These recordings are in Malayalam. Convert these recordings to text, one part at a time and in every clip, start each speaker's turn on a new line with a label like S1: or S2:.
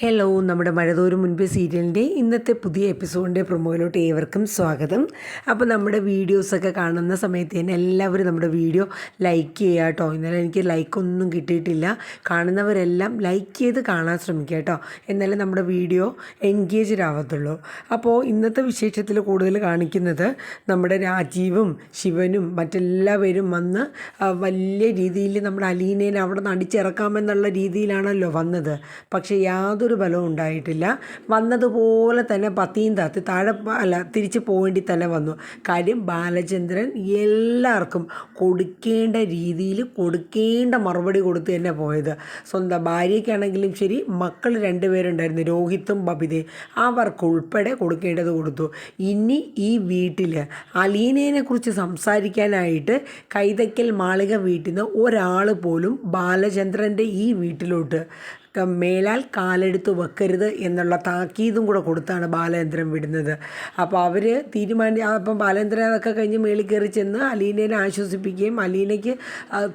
S1: ഹലോ നമ്മുടെ മഴതോറും മുൻപ് സീരിയലിന്റെ ഇന്നത്തെ പുതിയ എപ്പിസോഡിന്റെ പ്രൊമോയിലോട്ട് ഏവർക്കും സ്വാഗതം. അപ്പോൾ നമ്മുടെ വീഡിയോസൊക്കെ കാണുന്ന സമയത്ത് തന്നെ എല്ലാവരും നമ്മുടെ വീഡിയോ ലൈക്ക് ചെയ്യുക കേട്ടോ. ഇന്നലെ എനിക്ക് ലൈക്കൊന്നും കിട്ടിയിട്ടില്ല. കാണുന്നവരെല്ലാം ലൈക്ക് ചെയ്ത് കാണാൻ ശ്രമിക്കുക കേട്ടോ. എന്നാലേ നമ്മുടെ വീഡിയോ എൻഗേജ്ഡ് ആവത്തുള്ളൂ. അപ്പോൾ ഇന്നത്തെ വിശേഷത്തിൽ കൂടുതൽ കാണിക്കുന്നത് നമ്മുടെ രാജീവും ശിവനും മറ്റെല്ലാവരും വന്ന് വലിയ രീതിയിൽ നമ്മുടെ അലീനേനെ അവിടെ നിന്ന് അടിച്ചിറക്കാമെന്നുള്ള രീതിയിലാണല്ലോ വന്നത്. പക്ഷേ യാതൊരു ബലവും ഉണ്ടായിട്ടില്ല. വന്നതുപോലെ തന്നെ പത്തിയും താത്തി താഴെ അല്ല തിരിച്ച് പോകേണ്ടി തന്നെ വന്നു. കാര്യം ബാലചന്ദ്രൻ എല്ലാവർക്കും കൊടുക്കേണ്ട രീതിയിൽ കൊടുക്കേണ്ട മറുപടി കൊടുത്ത് തന്നെ പോയത്. സ്വന്തം ഭാര്യയ്ക്കാണെങ്കിലും ശരി മക്കൾ രണ്ടുപേരുണ്ടായിരുന്നു രോഹിത്തും ബബിതയും. അവർക്കുൾപ്പെടെ കൊടുക്കേണ്ടത് കൊടുത്തു. ഇനി ഈ വീട്ടിൽ അലീനയെ കുറിച്ച് സംസാരിക്കാനായിട്ട് കൈതയ്ക്കൽ മാളിക വീട്ടിൽ നിന്ന് ഒരാൾ പോലും ബാലചന്ദ്രന്റെ ഈ വീട്ടിലോട്ട് മേലാൽ കാലെടുത്ത് വെക്കരുത് എന്നുള്ള താക്കീതും കൂടെ കൊടുത്താണ് ബാലേന്ദ്രൻ വിടുന്നത്. അപ്പോൾ അവർ തീരുമാനി അപ്പം ബാലേന്ദ്രൻ അതൊക്കെ കഴിഞ്ഞ് മേളിൽ കയറി ചെന്ന് അലീനയെ ആശ്വസിപ്പിക്കുകയും അലീനയ്ക്ക്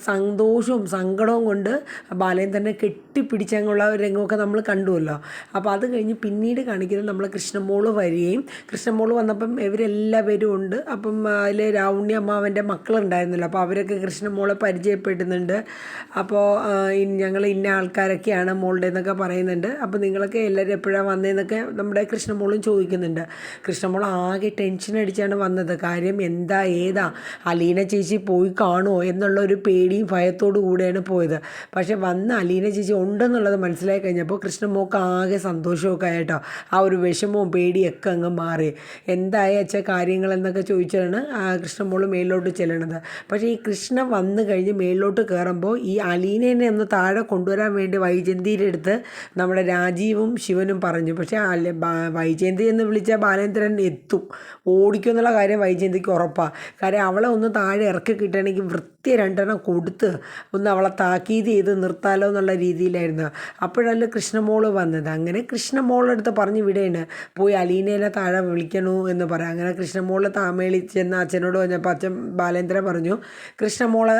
S1: സന്തോഷവും സങ്കടവും കൊണ്ട് ബാലേന്ദ്രനെ കെട്ടിപ്പിടിച്ചങ്ങുള്ള രംഗമൊക്കെ നമ്മൾ കണ്ടുവല്ലോ. അപ്പോൾ അത് കഴിഞ്ഞ് പിന്നീട് കാണിക്കുന്നത് നമ്മൾ കൃഷ്ണമോൾ വരികയും കൃഷ്ണമോൾ വന്നപ്പം ഇവരെല്ലാവരും ഉണ്ട്. അപ്പം അതിൽ രാവുണ്ണി അമ്മാവന്റെ മക്കളുണ്ടായിരുന്നല്ലോ. അപ്പോൾ അവരൊക്കെ കൃഷ്ണമോളെ പരിചയപ്പെടുന്നുണ്ട്. അപ്പോൾ ഞങ്ങൾ ഇന്ന ആൾക്കാരൊക്കെയാണ് മോളുടെ എന്നൊക്കെ പറയുന്നുണ്ട്. അപ്പോൾ നിങ്ങളൊക്കെ എല്ലാവരും എപ്പോഴാണ് വന്നതെന്നൊക്കെ നമ്മുടെ കൃഷ്ണമോളും ചോദിക്കുന്നുണ്ട്. കൃഷ്ണമോൾ ആകെ ടെൻഷൻ അടിച്ചാണ് വന്നത്. കാര്യം എന്താ ഏതാ? അലീന ചേച്ചി പോയി കാണുമോ എന്നുള്ള ഒരു പേടിയും ഭയത്തോടു കൂടെയാണ് പോയത്. പക്ഷേ വന്ന് അലീന ചേച്ചി ഉണ്ടെന്നുള്ളത് മനസ്സിലായി കഴിഞ്ഞപ്പോൾ കൃഷ്ണമോൾക്ക് ആകെ സന്തോഷമൊക്കെ ആയിട്ടോ ആ ഒരു വിഷമവും പേടിയൊക്കെ അങ്ങ് മാറി. എന്തായ അച്ഛ കാര്യങ്ങൾ എന്നൊക്കെ ചോദിച്ചാണ് കൃഷ്ണമോൾ മേലോട്ട് ചെല്ലണത്. പക്ഷേ ഈ കൃഷ്ണ വന്നു കഴിഞ്ഞ് മേലോട്ട് കയറുമ്പോൾ ഈ അലീനേനെ ഒന്ന് താഴെ കൊണ്ടുവരാൻ വേണ്ടി വൈജന്തിയുടെ അടുത്ത് നമ്മുടെ രാജീവും ശിവനും പറഞ്ഞു. പക്ഷേ അല്ല വൈജയന്തി എന്ന് വിളിച്ച ബാലേന്ദ്രൻ എത്തും. ഓടിക്കും എന്നുള്ള കാര്യം വൈജയന്തിക്ക് ഉറപ്പാണ് കാര്യം അവളെ ഒന്ന് താഴെ ഇറക്കി കിട്ടണമെങ്കിൽ വൃത്തി രണ്ടെണ്ണം കൊടുത്ത് ഒന്ന് അവളെ താക്കീത് ചെയ്ത് നിർത്താലോ എന്നുള്ള രീതിയിലായിരുന്നു. അപ്പോഴല്ല കൃഷ്ണമോൾ വന്നത്. അങ്ങനെ കൃഷ്ണമോളുടെ അടുത്ത് പറഞ്ഞു വിടേണ്. പോയി അലീനേനെ താഴെ വിളിക്കണു എന്ന് പറയാം അങ്ങനെ കൃഷ്ണമോൾ താമേളി ചെന്ന് അച്ഛനോട് പറഞ്ഞപ്പോൾ അച്ഛൻ ബാലേന്ദ്രൻ പറഞ്ഞു കൃഷ്ണമോളെ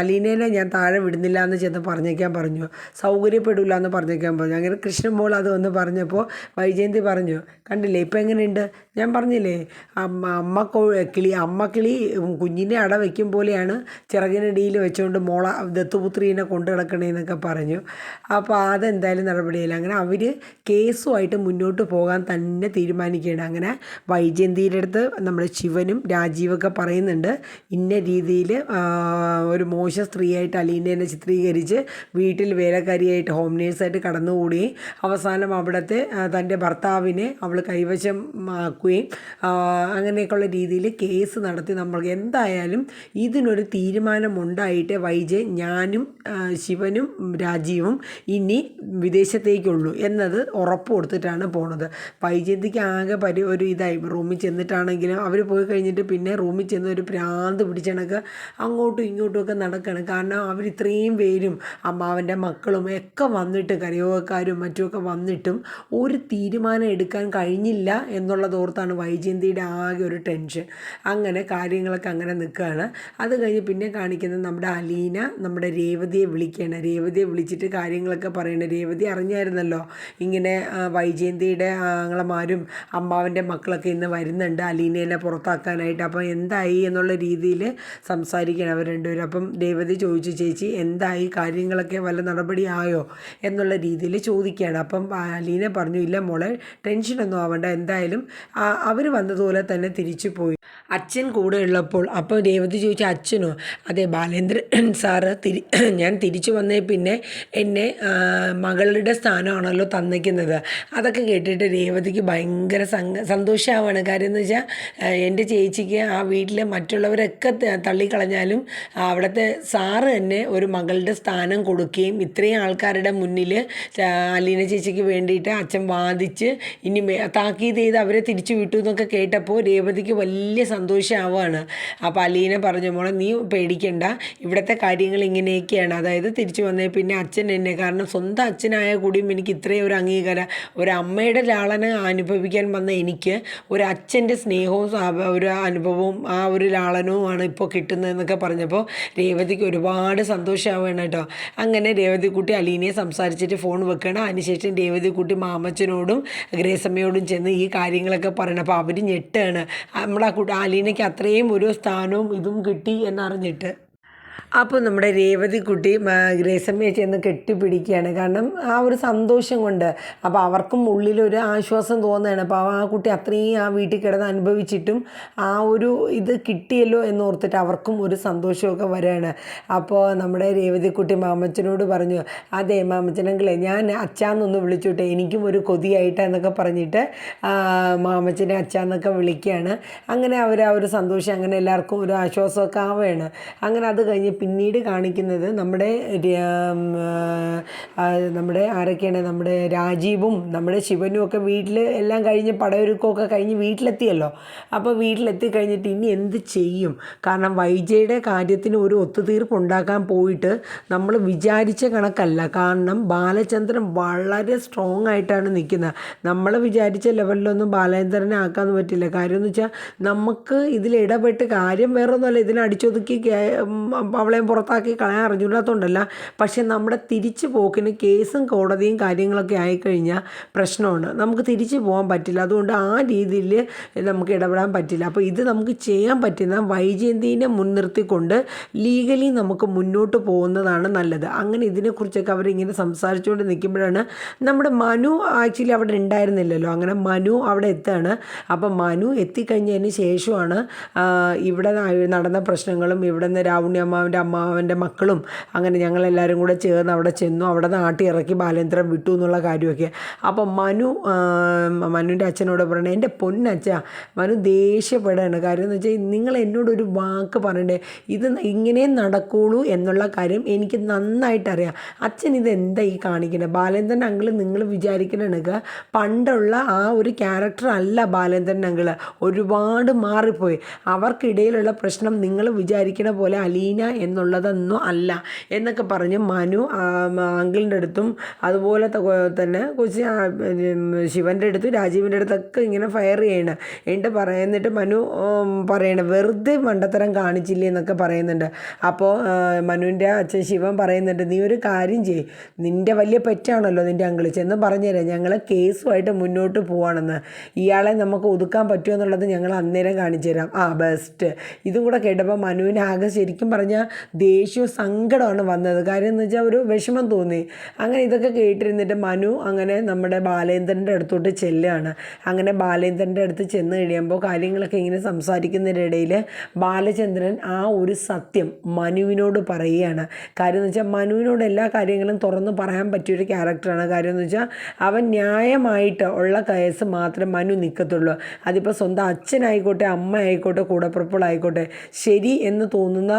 S1: അലീനേനെ ഞാൻ താഴെ വിടുന്നില്ല എന്ന് ചെന്ന് പറഞ്ഞേക്കാൻ പറഞ്ഞു. സൗകര്യപ്പെടില്ല എന്ന് പറഞ്ഞേക്കാൻ പറഞ്ഞു. അങ്ങനെ കൃഷ്ണമോൾ അത് വന്ന് പറഞ്ഞപ്പോൾ വൈജയന്തി പറഞ്ഞു കണ്ടില്ലേ ഇപ്പം എങ്ങനെയുണ്ട്? ഞാൻ പറഞ്ഞില്ലേ അമ്മ അമ്മ കിളി അമ്മ കിളി കുഞ്ഞിനെ അട വയ്ക്കും പോലെയാണ് ചിറകിനടിയിൽ വെച്ചുകൊണ്ട് മോള ദത്തുപുത്രീനെ കൊണ്ടു കിടക്കണേന്നൊക്കെ പറഞ്ഞു. അപ്പോൾ അതെന്തായാലും നടപടിയില്ല അങ്ങനെ അവർ കേസുമായിട്ട് മുന്നോട്ട് പോകാൻ തന്നെ തീരുമാനിക്കുകയാണ്. അങ്ങനെ വൈജയന്തിയുടെ അടുത്ത് നമ്മുടെ ശിവനും രാജീവൊക്കെ പറയുന്നുണ്ട്. ഇന്ന രീതിയിൽ ഒരു മോശ സ്ത്രീയായിട്ട് അലീനേനെ ചിത്രീകരിച്ച് വീട്ടിൽ വേലക്കാരിയായിട്ട് ഹോം നേഴ്സായിട്ട് കടന്നുകൂടി. അവസാനം അവിടുത്തെ തന്റെ ഭർത്താവിനെ അവൾ കൈവശം ആക്കുകയും അങ്ങനെയൊക്കെയുള്ള രീതിയിൽ കേസ് നടത്തി നമ്മൾ എന്തായാലും ഇതിനൊരു തീരുമാനമുണ്ടായിട്ട് വൈജയ് ഞാനും ശിവനും രാജീവും ഇനി വിദേശത്തേക്കുള്ളൂ എന്നത് ഉറപ്പ് കൊടുത്തിട്ടാണ് പോണത്. വൈജയന്തിക്ക് ആകെ പരി ഒരു ഇതായി. റൂമിൽ ചെന്നിട്ടാണെങ്കിലും അവർ പോയി കഴിഞ്ഞിട്ട് പിന്നെ റൂമിൽ ചെന്ന് ഒരു ഭ്രാന്ത് പിടിച്ചണക്ക് അങ്ങോട്ടും ഇങ്ങോട്ടും ഒക്കെ നടക്കണം. കാരണം അവർ ഇത്രയും പേരും അമ്മാവന്റെ മക്കളും ഒക്കെ വന്നിട്ട് കരയോഗക്കാരും മറ്റുമൊക്കെ വന്നിട്ടും ഒരു തീരുമാനം എടുക്കാൻ കഴിഞ്ഞില്ല എന്നുള്ളതോർത്താണ് വൈജയന്തിയുടെ ആകെ ഒരു ടെൻഷൻ. അങ്ങനെ കാര്യങ്ങളൊക്കെ അങ്ങനെ നിൽക്കുകയാണ്. അത് കഴിഞ്ഞ് പിന്നെ കാണിക്കുന്നത് നമ്മുടെ അലീന നമ്മുടെ രേവതിയെ വിളിക്കുകയാണ്. രേവതിയെ വിളിച്ചിട്ട് കാര്യങ്ങളൊക്കെ പറയണേ രേവതി അറിഞ്ഞായിരുന്നല്ലോ ഇങ്ങനെ വൈജയന്തിയുടെ ആങ്ങളമാരും അമ്മാവന്റെ മക്കളൊക്കെ ഇന്ന് വരുന്നുണ്ട് അലീനേനെ പുറത്താക്കാനായിട്ട്. അപ്പോൾ എന്തായി എന്നുള്ള രീതിയിൽ സംസാരിക്കണം അവർ രണ്ടുപേരും. അപ്പം രേവതി ചോദിച്ചു ചേച്ചി എന്തായി? കാര്യങ്ങളൊക്കെ വല്ല നടപടിയായോ? എന്നുള്ള രീതിയിൽ ചോദിക്കുകയാണ്. അപ്പം അലീന പറഞ്ഞു ഇല്ല മോളെ ടെൻഷനൊന്നും ആവണ്ട. എന്തായാലും അവർ വന്നതുപോലെ തന്നെ തിരിച്ചു പോയി. അച്ഛൻ കൂടെ ഉള്ളപ്പോൾ അപ്പോൾ രേവതി ചോദിച്ച അച്ഛനോ? അതെ ബാലേന്ദ്രൻ സാറ് തിരി ഞാൻ തിരിച്ചു വന്നേ പിന്നെ എന്നെ മകളുടെ സ്ഥാനമാണല്ലോ തന്നിക്കുന്നത്. അതൊക്കെ കേട്ടിട്ട് രേവതിക്ക് ഭയങ്കര സന്തോഷമാവാണ് കാര്യം എന്ന് വെച്ചാൽ എന്റെ ചേച്ചിക്ക് ആ വീട്ടിലെ മറ്റുള്ളവരൊക്കെ തള്ളിക്കളഞ്ഞാലും അവിടുത്തെ സാറ് തന്നെ ഒരു മകളുടെ സ്ഥാനം കൊടുക്കുകയും ഇത്രയും ആൾക്കാരുടെ മുന്നിൽ അലീന ചേച്ചിക്ക് വേണ്ടിയിട്ട് അച്ഛൻ വാദിച്ച് ഇനി താക്കീത് ചെയ്ത് അവരെ തിരിച്ചു വിട്ടു എന്നൊക്കെ കേട്ടപ്പോൾ രേവതിക്ക് വലിയ സന്തോഷമാവുകയാണ് അപ്പോൾ അലീന പറഞ്ഞു മോളെ നീ പേടിക്കണ്ട. ഇവിടുത്തെ കാര്യങ്ങൾ ഇങ്ങനെയൊക്കെയാണ്. അതായത് തിരിച്ചു വന്നേ പിന്നെ അച്ഛൻ എന്നെ. കാരണം സ്വന്തം അച്ഛനായ കൂടിയും എനിക്ക് ഇത്രയും ഒരു അംഗീകാരം ഒരു അമ്മയുടെ ലാളന അനുഭവിക്കാൻ വന്ന എനിക്ക് ഒരു അച്ഛന്റെ സ്നേഹവും ഒരു അനുഭവവും ആ ഒരു ലാളനവുമാണ് ഇപ്പോൾ കിട്ടുന്നതെന്നൊക്കെ പറഞ്ഞപ്പോൾ രേവതിക്ക് ഒരുപാട് സന്തോഷമാവുകയാണ് കേട്ടോ. അങ്ങനെ രേവതിക്കുട്ടി അലീനയെ സംസാരിച്ചിട്ട് ഫോൺ വെക്കണം. അതിനുശേഷം രേവതിക്കുട്ടി മാമച്ചനോടും ഗ്രേസമ്മയോടും ചെന്ന് ഈ കാര്യങ്ങളൊക്കെ പറയണം. അപ്പോൾ അവർ ഞെട്ടാണ്. നമ്മൾ ആ കുട്ടി അലീനയ്ക്ക് അത്രയും ഒരു സ്ഥാനവും ഇതും കിട്ടി എന്നറിഞ്ഞിട്ട് അപ്പോൾ നമ്മുടെ രേവതിക്കുട്ടി ഗ്രേസമ്മയെ ചെന്ന് കെട്ടിപ്പിടിക്കുകയാണ്. കാരണം ആ ഒരു സന്തോഷം കൊണ്ട് അപ്പോൾ അവർക്കും ഉള്ളിലൊരു ആശ്വാസം തോന്നുകയാണ്. അപ്പോൾ ആ കുട്ടി അത്രയും ആ വീട്ടിൽ കിടന്ന് അനുഭവിച്ചിട്ടും ആ ഒരു ഇത് കിട്ടിയല്ലോ എന്നോർത്തിട്ട് അവർക്കും ഒരു സന്തോഷമൊക്കെ വരികയാണ്. അപ്പോൾ നമ്മുടെ രേവതിക്കുട്ടി മാമച്ചനോട് പറഞ്ഞു അതെ മാമച്ചനെങ്കിലേ ഞാൻ അച്ചാന്നൊന്ന് വിളിച്ചോട്ടെ എനിക്കും ഒരു കൊതിയായിട്ട് എന്നൊക്കെ പറഞ്ഞിട്ട് മാമച്ചനെ അച്ചാന്നൊക്കെ വിളിക്കുകയാണ്. അങ്ങനെ അവർ ആ ഒരു സന്തോഷം അങ്ങനെ എല്ലാവർക്കും ഒരു ആശ്വാസമൊക്കെ ആവുകയാണ്. അങ്ങനെ അത് കഴിഞ്ഞ് പിന്നീട് കാണിക്കുന്നത് നമ്മുടെ നമ്മുടെ ആരൊക്കെയാണ്? നമ്മുടെ രാജീവും നമ്മുടെ ശിവനും ഒക്കെ വീട്ടിൽ എല്ലാം കഴിഞ്ഞ് പടയൊരുക്കമൊക്കെ കഴിഞ്ഞ് വീട്ടിലെത്തിയല്ലോ. അപ്പോൾ വീട്ടിലെത്തി കഴിഞ്ഞിട്ട് ഇനി എന്ത് ചെയ്യും? കാരണം വൈജയുടെ കാര്യത്തിന് ഒരു ഒത്തുതീർപ്പ് ഉണ്ടാക്കാൻ പോയിട്ട് നമ്മൾ വിചാരിച്ച കണക്കല്ല. കാരണം ബാലചന്ദ്രൻ വളരെ സ്ട്രോങ് ആയിട്ടാണ് നിൽക്കുന്നത്. നമ്മൾ വിചാരിച്ച ലെവലിലൊന്നും ബാലചന്ദ്രനെ ആക്കാൻ പറ്റില്ല. കാര്യം എന്ന് വെച്ചാൽ നമുക്ക് ഇതിൽ ഇടപെട്ട് കാര്യം വേറൊന്നുമല്ല. ഇതിനെ അടിച്ചൊതുക്കി അവളെയും പുറത്താക്കി കളയാൻ അറിഞ്ഞില്ലാത്തതുകൊണ്ടല്ല പക്ഷെ നമ്മുടെ തിരിച്ചു പോക്കിന് കേസും കോടതിയും കാര്യങ്ങളൊക്കെ ആയിക്കഴിഞ്ഞാൽ പ്രശ്നമാണ്. നമുക്ക് തിരിച്ചു പോകാൻ പറ്റില്ല. അതുകൊണ്ട് ആ രീതിയിൽ നമുക്ക് ഇടപെടാൻ പറ്റില്ല. അപ്പോൾ ഇത് നമുക്ക് ചെയ്യാൻ പറ്റുന്ന വൈജയന്തിനെ മുൻനിർത്തിക്കൊണ്ട് ലീഗലി നമുക്ക് മുന്നോട്ട് പോകുന്നതാണ് നല്ലത്. അങ്ങനെ ഇതിനെക്കുറിച്ചൊക്കെ അവരിങ്ങനെ സംസാരിച്ചുകൊണ്ട് നിൽക്കുമ്പോഴാണ് നമ്മുടെ മനു ആക്ച്വലി അവിടെ ഉണ്ടായിരുന്നില്ലല്ലോ. അങ്ങനെ മനു അവിടെ എത്തുകയാണ് അപ്പം മനു എത്തിക്കഴിഞ്ഞതിന് ശേഷമാണ് ഇവിടെ നടന്ന പ്രശ്നങ്ങളും ഇവിടെ നിന്ന് രാവുണ്ണി അമ്മാവന്റെ അമ്മാവന്റെ മക്കളും അങ്ങനെ ഞങ്ങളെല്ലാവരും കൂടെ ചേർന്ന് അവിടെ ചെന്നു. അവിടെ നാട്ടി ഇറക്കി ബാലേന്ദ്രൻ വിട്ടു എന്നുള്ള കാര്യമൊക്കെ. അപ്പം മനു മനുവിന്റെ അച്ഛനോട് പറയണേ എന്റെ പൊന്നച്ഛ മനു ദേഷ്യപ്പെടുകയാണ് കാര്യം എന്ന് വെച്ചാൽ നിങ്ങൾ എന്നോടൊരു വാക്ക് പറയണ്ടേ? ഇത് ഇങ്ങനെ നടക്കുള്ളൂ എന്നുള്ള കാര്യം എനിക്ക് നന്നായിട്ടറിയാം അച്ഛൻ ഇത് എന്താ ഈ കാണിക്കണേ? ബാലേന്ദ്രൻ അങ്കിൾ നിങ്ങൾ വിചാരിക്കണമെങ്കിൽ പണ്ടുള്ള ആ ഒരു ക്യാരക്ടർ അല്ല ബാലേന്ദ്രൻ അങ്കിൾ ഒരുപാട് മാറിപ്പോയി. അവർക്കിടയിലുള്ള പ്രശ്നം നിങ്ങൾ വിചാരിക്കണ പോലെ അലീന എന്നുള്ളതൊന്നും അല്ല. എന്നൊക്കെ പറഞ്ഞ് മനു അങ്കിളിന്റെ അടുത്തും അതുപോലെ തന്നെ കൊച്ചി ശിവന്റെ അടുത്തും രാജീവിന്റെ അടുത്തൊക്കെ ഇങ്ങനെ ഫയർ ചെയ്യണം. എന്നിട്ട് പറയുന്നിട്ട് മനു പറയണം വെറുതെ മണ്ടത്തരം കാണിച്ചില്ലേ എന്നൊക്കെ പറയുന്നുണ്ട്. അപ്പോൾ മനുവിന്റെ അച്ഛൻ ശിവൻ പറയുന്നുണ്ട് നീ ഒരു കാര്യം ചെയ് നിന്റെ വലിയ പെറ്റാണല്ലോ നിന്റെ അങ്കിൾ. ചെന്ന് പറഞ്ഞുതരാം ഞങ്ങൾ കേസുമായിട്ട് മുന്നോട്ട് പോവാണെന്ന്. ഇയാളെ നമുക്ക് ഒതുക്കാൻ പറ്റുമോ എന്നുള്ളത് ഞങ്ങൾ അന്നേരം കാണിച്ചു തരാം ആ ബെസ്റ്റ് ഇതും കൂടെ കേട്ടപ്പോൾ മനുവിന് ആകെ ശരിക്കും പറഞ്ഞാൽ ദേഷ്യവും സങ്കടമാണ് വന്നത്. കാര്യം എന്ന് വെച്ചാൽ ഒരു വിഷമം തോന്നി. അങ്ങനെ ഇതൊക്കെ കേട്ടിരുന്നിട്ട് മനു അങ്ങനെ നമ്മുടെ ബാലേന്ദ്രന്റെ അടുത്തോട്ട് ചെല്ലുകയാണ് അങ്ങനെ ബാലേന്ദ്രന്റെ അടുത്ത് ചെന്ന് കഴിയുമ്പോൾ കാര്യങ്ങളൊക്കെ ഇങ്ങനെ സംസാരിക്കുന്നതിനിടയിൽ ബാലചന്ദ്രൻ ആ ഒരു സത്യം മനുവിനോട് പറയുകയാണ്. കാര്യം എന്ന് വെച്ചാൽ മനുവിനോട് എല്ലാ കാര്യങ്ങളും തുറന്ന് പറയാൻ പറ്റിയൊരു ക്യാരക്ടറാണ്. കാര്യം എന്ന് വെച്ചാൽ അവൻ ന്യായമായിട്ട് ഉള്ള കേസ് മാത്രമേ മനു നിൽക്കത്തുള്ളൂ അതിപ്പോൾ സ്വന്തം അച്ഛനായിക്കോട്ടെ അമ്മ ആയിക്കോട്ടെ കൂടപ്പിറപ്പുകളായിക്കോട്ടെ ശരി എന്ന് തോന്നുന്ന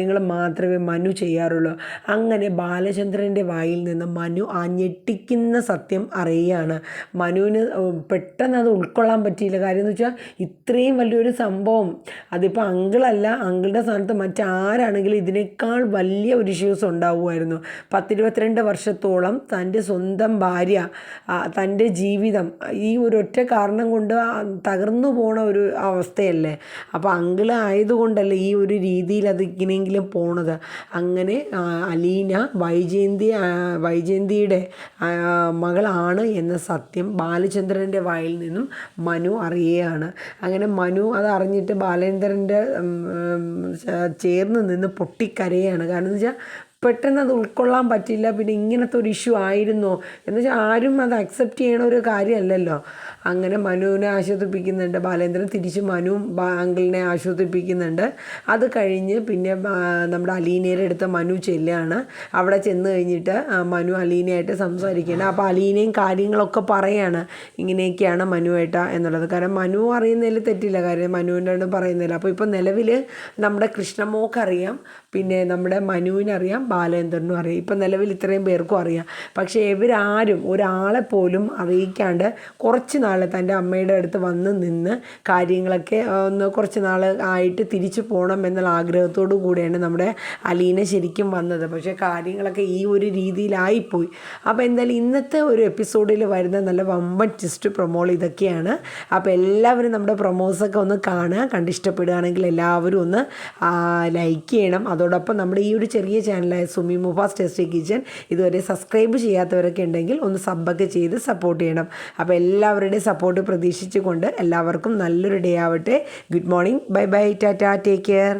S1: കാര്യങ്ങൾ മാത്രമേ മനു ചെയ്യാറുള്ളൂ. അങ്ങനെ ബാലചന്ദ്രന്റെ വായിൽ നിന്ന് മനു ആ ഞെട്ടിക്കുന്ന സത്യം അറിയുകയാണ്. മനുവിന് പെട്ടെന്ന് അത് ഉൾക്കൊള്ളാൻ പറ്റിയില്ല. കാര്യം എന്ന് വെച്ചാൽ ഇത്രയും വലിയൊരു സംഭവം. അതിപ്പോൾ അങ്കിളല്ല അങ്കിളുടെ സ്ഥാനത്ത് മറ്റാരാണെങ്കിലും ഇതിനേക്കാൾ വലിയ ഒരു ഇഷ്യൂസ് ഉണ്ടാവുമായിരുന്നു. പത്തിരുപത്തിരണ്ട് വർഷത്തോളം തന്റെ സ്വന്തം ഭാര്യ തന്റെ ജീവിതം ഈ ഒരു ഒറ്റ കാരണം കൊണ്ട് തകർന്നു പോണ ഒരു അവസ്ഥയല്ലേ? അപ്പോൾ അങ്കിൾ ആയതുകൊണ്ടല്ലേ ഈ ഒരു രീതിയിൽ അത് ഇങ്ങനെയെങ്കിലും പോണത്. അങ്ങനെ അലീന വൈജയന്തി വൈജയന്തിയുടെ മകളാണ് എന്ന സത്യം ബാലചന്ദ്രന്റെ വായിൽ നിന്നും മനു അറിയുകയാണ്. അങ്ങനെ മനു അത് അറിഞ്ഞിട്ട് ബാലേന്ദ്രന്റെ ചേർന്ന് നിന്ന് പൊട്ടിക്കരയാണ്. കാരണം എന്ന് വെച്ചാൽ പെട്ടെന്ന് അത് ഉൾക്കൊള്ളാൻ പറ്റില്ല പിന്നെ ഇങ്ങനത്തെ ഒരു ഇഷ്യൂ ആയിരുന്നോ? എന്ന് വെച്ചാൽ ആരും അത് അക്സെപ്റ്റ് ചെയ്യണ ഒരു കാര്യമല്ലല്ലോ. അങ്ങനെ മനുവിനെ ആശ്വസിപ്പിക്കുന്നുണ്ട് ബാലേന്ദ്രൻ തിരിച്ച് മനുവും അങ്കിളിനെ ആശ്വസിപ്പിക്കുന്നുണ്ട്. അത് കഴിഞ്ഞ് പിന്നെ നമ്മുടെ അലീനയുടെ അടുത്ത് മനു ചെല്ലുകയാണ് അവിടെ ചെന്ന് കഴിഞ്ഞിട്ട് മനു അലീനയായിട്ട് സംസാരിക്കുകയാണ്. അപ്പോൾ അലീനയും കാര്യങ്ങളൊക്കെ പറയാണ് ഇങ്ങനെയൊക്കെയാണ് മനുവേട്ട എന്നുള്ളത്. കാരണം മനു അറിയുന്നതിൽ തെറ്റില്ല കാര്യം മനുവിന്റെ പറയുന്നില്ല അപ്പോൾ ഇപ്പോൾ നിലവിൽ നമ്മുടെ കൃഷ്ണമോക്കറിയാം പിന്നെ നമ്മുടെ മനുവിനറിയാം ബാലേന്ദ്രനും അറിയാം. ഇപ്പം നിലവിൽ ഇത്രയും പേർക്കും അറിയാം. പക്ഷേ ഇവരാരും ഒരാളെ പോലും അറിയിക്കാണ്ട് കുറച്ച് നാൾ തന്റെ അമ്മയുടെ അടുത്ത് വന്ന് നിന്ന് കാര്യങ്ങളൊക്കെ ഒന്ന് കുറച്ച് നാൾ ആയിട്ട് തിരിച്ചു പോകണം എന്നുള്ള ആഗ്രഹത്തോടു കൂടിയാണ് നമ്മുടെ അലീന ശരിക്കും വന്നത്. പക്ഷേ കാര്യങ്ങളൊക്കെ ഈ ഒരു രീതിയിലായിപ്പോയി. അപ്പോൾ എന്തായാലും ഇന്നത്തെ ഒരു എപ്പിസോഡിൽ വരുന്ന നല്ല വമ്പൻ ടിസ്റ്റ് പ്രൊമോൾ ഇതൊക്കെയാണ്. അപ്പോൾ എല്ലാവരും നമ്മുടെ പ്രൊമോസൊക്കെ ഒന്ന് കാണുക. കണ്ടിഷ്ടപ്പെടുകയാണെങ്കിൽ എല്ലാവരും ഒന്ന് ലൈക്ക് ചെയ്യണം. അതോടൊപ്പം നമ്മുടെ ഈ ഒരു ചെറിയ ചാനലായ സുമി മുഫാസ് ടെസ്റ്റി കിച്ചൺ ഇതുവരെ സബ്സ്ക്രൈബ് ചെയ്യാത്തവരൊക്കെ ഉണ്ടെങ്കിൽ ഒന്ന് സബ്ബൊക്കെ ചെയ്ത് സപ്പോർട്ട് ചെയ്യണം. അപ്പോൾ എല്ലാവരുടെയും സപ്പോർട്ട് പ്രതീക്ഷിച്ചുകൊണ്ട് എല്ലാവർക്കും നല്ലൊരു ഡേ ആവട്ടെ. Good morning bye bye tata take care